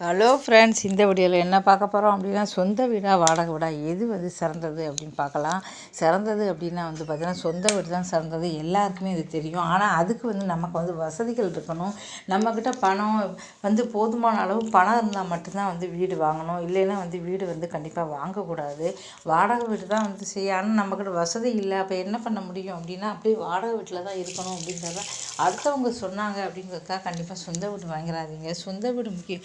Hello friends இந்த வீடியோவில் என்ன பார்க்க போகிறோம் அப்படின்னா சொந்த வீடாக வாடகை வீடாக எது வந்து சிறந்தது அப்படின்னு பார்க்கலாம். சிறந்தது அப்படின்னா வந்து பார்த்திங்கன்னா சொந்த வீடு தான் சிறந்தது. எல்லாருக்குமே இது தெரியும். ஆனால் அதுக்கு வந்து நமக்கு வந்து வசதிகள் இருக்கணும். நம்மக்கிட்ட பணம் வந்து போதுமான அளவு பணம் இருந்தால் மட்டும்தான் வந்து வீடு வாங்கணும். இல்லைன்னா வந்து வீடு வந்து கண்டிப்பாக வாங்கக்கூடாது. வாடகை வீடு தான் வந்து செய்ய ஆனால் நம்மக்கிட்ட வசதி இல்லை. அப்போ என்ன பண்ண முடியும் அப்படின்னா அப்படியே வாடகை வீட்டில் தான் இருக்கணும் அப்படின்றத அடுத்தவங்க சொன்னாங்க அப்படிங்கிறதுக்காக கண்டிப்பாக சொந்த வீடு வாங்கிறாதீங்க சொந்த வீடு முக்கியம்.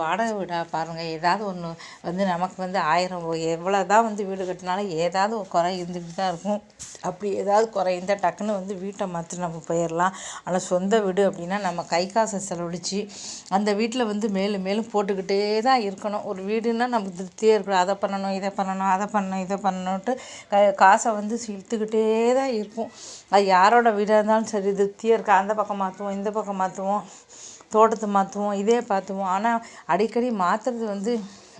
வாடகை வீடாக பாருங்கள் ஏதாவது ஒன்று வந்து நமக்கு வந்து ஆயிரம் எவ்வளோ தான் வந்து வீடு கட்டினாலும் ஏதாவது ஒரு குறை இருந்துக்கிட்டு தான் இருக்கும். அப்படி ஏதாவது குறை இருந்தால் டக்குன்னு வந்து வீட்டை மாற்றி நம்ம போயிடலாம் ஆனால் சொந்த வீடு அப்படின்னா நம்ம கை காசை செலவழித்து அந்த வீட்டில் வந்து மேலும் மேலும் போட்டுக்கிட்டே தான் இருக்கணும். ஒரு வீடுன்னா நமக்கு திருப்தியே இருக்கணும். அதை பண்ணணும் இதை பண்ணணும் அதை பண்ணணும் இதை பண்ணணுன்ட்டு க காசை வந்து இழுத்துக்கிட்டே தான் இருக்கும். அது யாரோட வீடாக இருந்தாலும் சரி திருப்தியாக இருக்கா? அந்த பக்கம் மாற்றுவோம் இந்த பக்கம் மாற்றுவோம் தோட்டத்தை மாற்றுவோம் இதே பார்த்துவோம். ஆனால் அடிக்கடி மாற்றுறது வந்து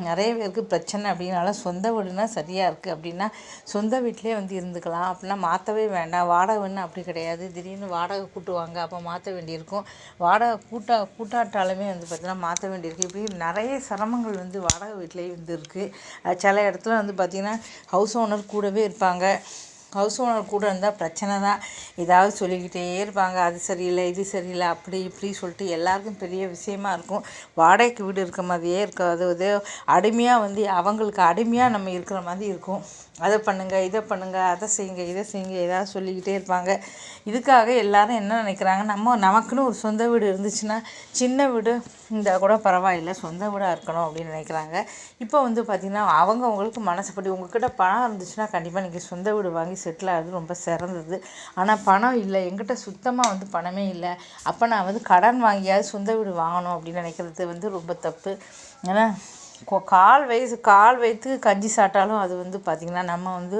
நிறைய பேருக்கு பிரச்சனை அப்படின்னால சொந்த வீடுனா சரியாக இருக்குது அப்படின்னா சொந்த வீட்டிலே வந்து இருந்துக்கலாம். அப்படின்னா மாற்றவே வேண்டாம். வாடகை வேணும் அப்படி கிடையாது. திடீர்னு வாடகை கூட்டுவாங்க. அப்போ மாற்ற வேண்டியிருக்கும். வாடகை கூட்டா கூட்டாட்டாலுமே வந்து பார்த்திங்கன்னா மாற்ற வேண்டியிருக்கு. இப்படி நிறைய சிரமங்கள் வந்து வாடகை வீட்டிலேயே வந்து இருக்குது சில இடத்துல வந்து பார்த்திங்கன்னா ஹவுஸ் ஓனர் கூடவே இருப்பாங்க. ஹவுஸ் ஓனர் கூட இருந்தால் பிரச்சனை தான். ஏதாவது சொல்லிக்கிட்டே இருப்பாங்க. அது சரியில்லை இது சரியில்லை அப்படி இப்படி சொல்லிட்டு எல்லாருக்கும் பெரிய விஷயமா இருக்கும். வாடகைக்கு வீடு இருக்க மாதிரியே இருக்காது. அது அடிமையாக வந்து அவங்களுக்கு அடிமையாக நம்ம இருக்கிற மாதிரி இருக்கும். அதை பண்ணுங்கள் இதை பண்ணுங்கள் அதை செய்யுங்க இதை செய்யுங்க ஏதாவது சொல்லிக்கிட்டே இருப்பாங்க. இதுக்காக எல்லோரும் என்ன நினைக்கிறாங்க? நம்ம நமக்குன்னு ஒரு சொந்த வீடு இருந்துச்சுன்னா சின்ன வீடு இருந்தால் கூட பரவாயில்லை சொந்த வீடாக இருக்கணும் அப்படின்னு நினைக்கிறாங்க. இப்போ வந்து பார்த்திங்கன்னா அவங்க அவங்களுக்கு மனசுப்படி உங்கள்கிட்ட பணம் இருந்துச்சுன்னா கண்டிப்பாக நீங்கள் சொந்த வீடு வாங்கி செட்டில் ஆகிறது ரொம்ப சிறந்தது. ஆனால் பணம் இல்லை. எங்கிட்ட சுத்தமாக வந்து பணமே இல்லை. அப்போ நான் வந்து கடன் வாங்கியாவது சொந்த வீடு வாங்கணும் அப்படின்னு நினைக்கிறது வந்து ரொம்ப தப்பு. ஏன்னா கால் வயசு கால் வைத்து கஞ்சி சாப்பிட்டாலும் அது வந்து பார்த்திங்கன்னா நம்ம வந்து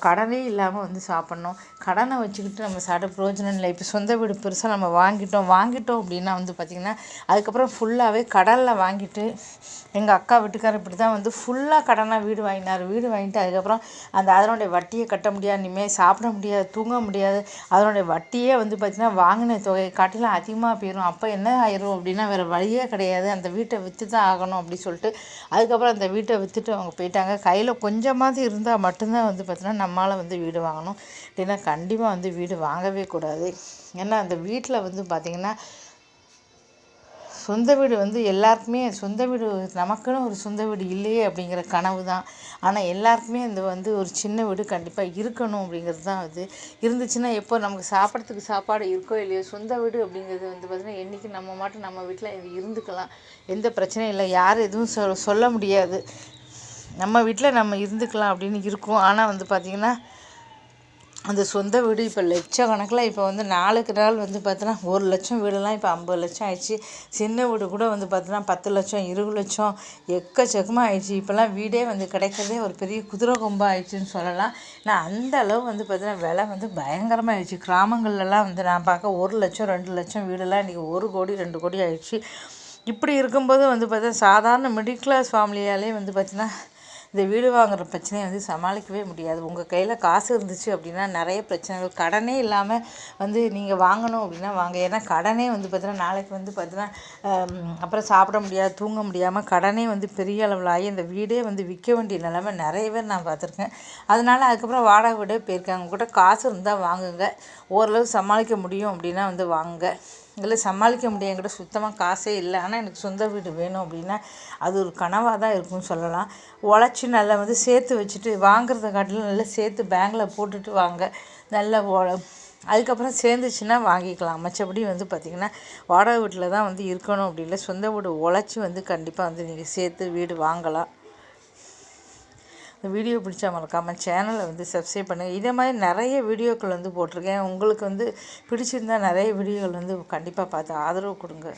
கடனே இல்லாமல் வந்து சாப்பிட்ணும். கடனை வச்சுக்கிட்டு நம்ம சாப்பிட பிரயோஜனம் இல்லை. இப்போ சொந்த வீடு பெருசாக நம்ம வாங்கிட்டோம். வாங்கிட்டோம் அப்படின்னா வந்து பார்த்திங்கன்னா அதுக்கப்புறம் ஃபுல்லாகவே கடலில் வாங்கிட்டு எங்கள் அக்கா வீட்டுக்காரர் இப்படி தான் வந்து ஃபுல்லாக கடனாக வீடு வாங்கினார். வீடு வாங்கிட்டு அதுக்கப்புறம் அந்த அதனுடைய வட்டியை கட்ட முடியாது. இனிமேல் சாப்பிட முடியாது. தூங்க முடியாது. அதனுடைய வட்டியே வந்து பார்த்திங்கன்னா வாங்கின தொகையை காட்டிலும் அதிகமாக போயிடும் அப்போ என்ன ஆயிரும் அப்படின்னா வேறு வழியே கிடையாது. அந்த வீட்டை விற்று தான் ஆகணும் அப்படின்னு சொல்லிட்டு அதுக்கப்புறம் அந்த வீட்டை விற்றுட்டு அவங்க போயிட்டாங்க. கையில் கொஞ்சமாவது இருந்தால் மட்டும்தான் வந்து பார்த்திங்கன்னா நம்மளால் வந்து வீடு வாங்கணும். இல்லைன்னா கண்டிப்பாக வந்து வீடு வாங்கவே கூடாது. ஏன்னா அந்த வீட்டில் வந்து பார்த்திங்கன்னா சொந்த வீடு வந்து எல்லாருக்குமே சொந்த வீடு நமக்குன்னு ஒரு சொந்த வீடு இல்லையே அப்படிங்கிற கனவு தான். ஆனால் எல்லாருக்குமே இந்த வந்து ஒரு சின்ன வீடு கண்டிப்பாக இருக்கணும் அப்படிங்கிறது தான் அது. இருந்துச்சுன்னா எப்போ நமக்கு சாப்பிட்றதுக்கு சாப்பாடு இருக்கோ இல்லையோ சொந்த வீடு அப்படிங்கிறது வந்து பார்த்திங்கன்னா என்றைக்கு நம்ம மாட்டும் நம்ம வீட்டில் இருந்துக்கலாம். எந்த பிரச்சனையும் இல்லை. யாரும் எதுவும் சொ சொல்ல முடியாது. நம்ம வீட்டில் நம்ம இருந்துக்கலாம் அப்படின்னு இருக்கும். ஆனால் வந்து பார்த்திங்கன்னா அந்த சொந்த வீடு இப்போ லட்சக்கணக்கில் இப்போ வந்து நாளுக்கு நாள் வந்து பார்த்தோன்னா ஒரு லட்சம் வீடெல்லாம் இப்போ ஐம்பது லட்சம் ஆயிடுச்சு. சின்ன வீடு கூட வந்து பார்த்தோன்னா பத்து லட்சம் இருபது லட்சம் எக்கச்சக்கமாக ஆயிடுச்சு. இப்போல்லாம் வீடே வந்து கிடைக்கிறதே ஒரு பெரிய குதிரை கொம்பாக ஆயிடுச்சுன்னு சொல்லலாம். ஏன்னா அந்த அளவு வந்து பார்த்தீங்கன்னா விலை வந்து பயங்கரமாக ஆயிடுச்சு. கிராமங்கள்லலாம் வந்து நான் பார்க்க ஒரு லட்சம் ரெண்டு லட்சம் வீடெல்லாம் இன்றைக்கி ஒரு கோடி ரெண்டு கோடி ஆயிடுச்சு. இப்படி இருக்கும்போது வந்து பார்த்தா சாதாரண மிடில் கிளாஸ் ஃபேமிலியாலே வந்து பார்த்திங்கன்னா இந்த வீடு வாங்குகிற பிரச்சனையை வந்து சமாளிக்கவே முடியாது. உங்கள் கையில் காசு இருந்துச்சு அப்படின்னா நிறைய பிரச்சனைகள். கடனே இல்லாமல் வந்து நீங்கள் வாங்கணும் அப்படின்னா வாங்க. ஏன்னா கடனே வந்து பார்த்தீங்கன்னா நாளைக்கு வந்து பார்த்தீங்கன்னா அப்புறம் சாப்பிட முடியாது தூங்க முடியாமல் கடனே வந்து பெரிய அளவில் ஆகி இந்த வீடே வந்து விற்க வேண்டிய நிலமை நிறைய பேர் நான் பார்த்துருக்கேன். அதனால் அதுக்கப்புறம் வாடகை வீடே போயிருக்காங்க. கூட காசு இருந்தால் வாங்குங்க. ஓரளவு சமாளிக்க முடியும் அப்படின்னா வந்து வாங்குங்க. இல்லை சமாளிக்க முடியும் என்கிட்ட சுத்தமாக காசே இல்லை. ஆனால் எனக்கு சொந்த வீடு வேணும் அப்படின்னா அது ஒரு கனவாக தான் இருக்கும்னு சொல்லலாம். உழைச்சி நல்லா வந்து சேர்த்து வச்சுட்டு வாங்குறத காட்டிலும் நல்லா சேர்த்து பேங்கில் போட்டுட்டு வாங்க. நல்லா அதுக்கப்புறம் சேர்ந்துச்சுன்னா வாங்கிக்கலாம். மற்றபடி வந்து பார்த்திங்கன்னா வாடகை வீட்டில் தான் வந்து இருக்கணும் அப்படி இல்லை சொந்த வீடு உழைச்சி வந்து கண்டிப்பாக வந்து நீங்கள் சேர்த்து வீடு வாங்கலாம். இந்த வீடியோ பிடிச்சா மறக்காமல் சேனலை வந்து சப்ஸ்கிரைப் பண்ணுங்கள் இதே மாதிரி நிறைய வீடியோக்கள் வந்து போட்டிருக்கேன். உங்களுக்கு வந்து பிடிச்சிருந்தால் நிறைய வீடியோக்கள் வந்து கண்டிப்பாக பார்த்து ஆதரவு கொடுங்க.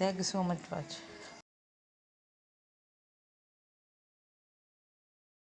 Thank you so much watch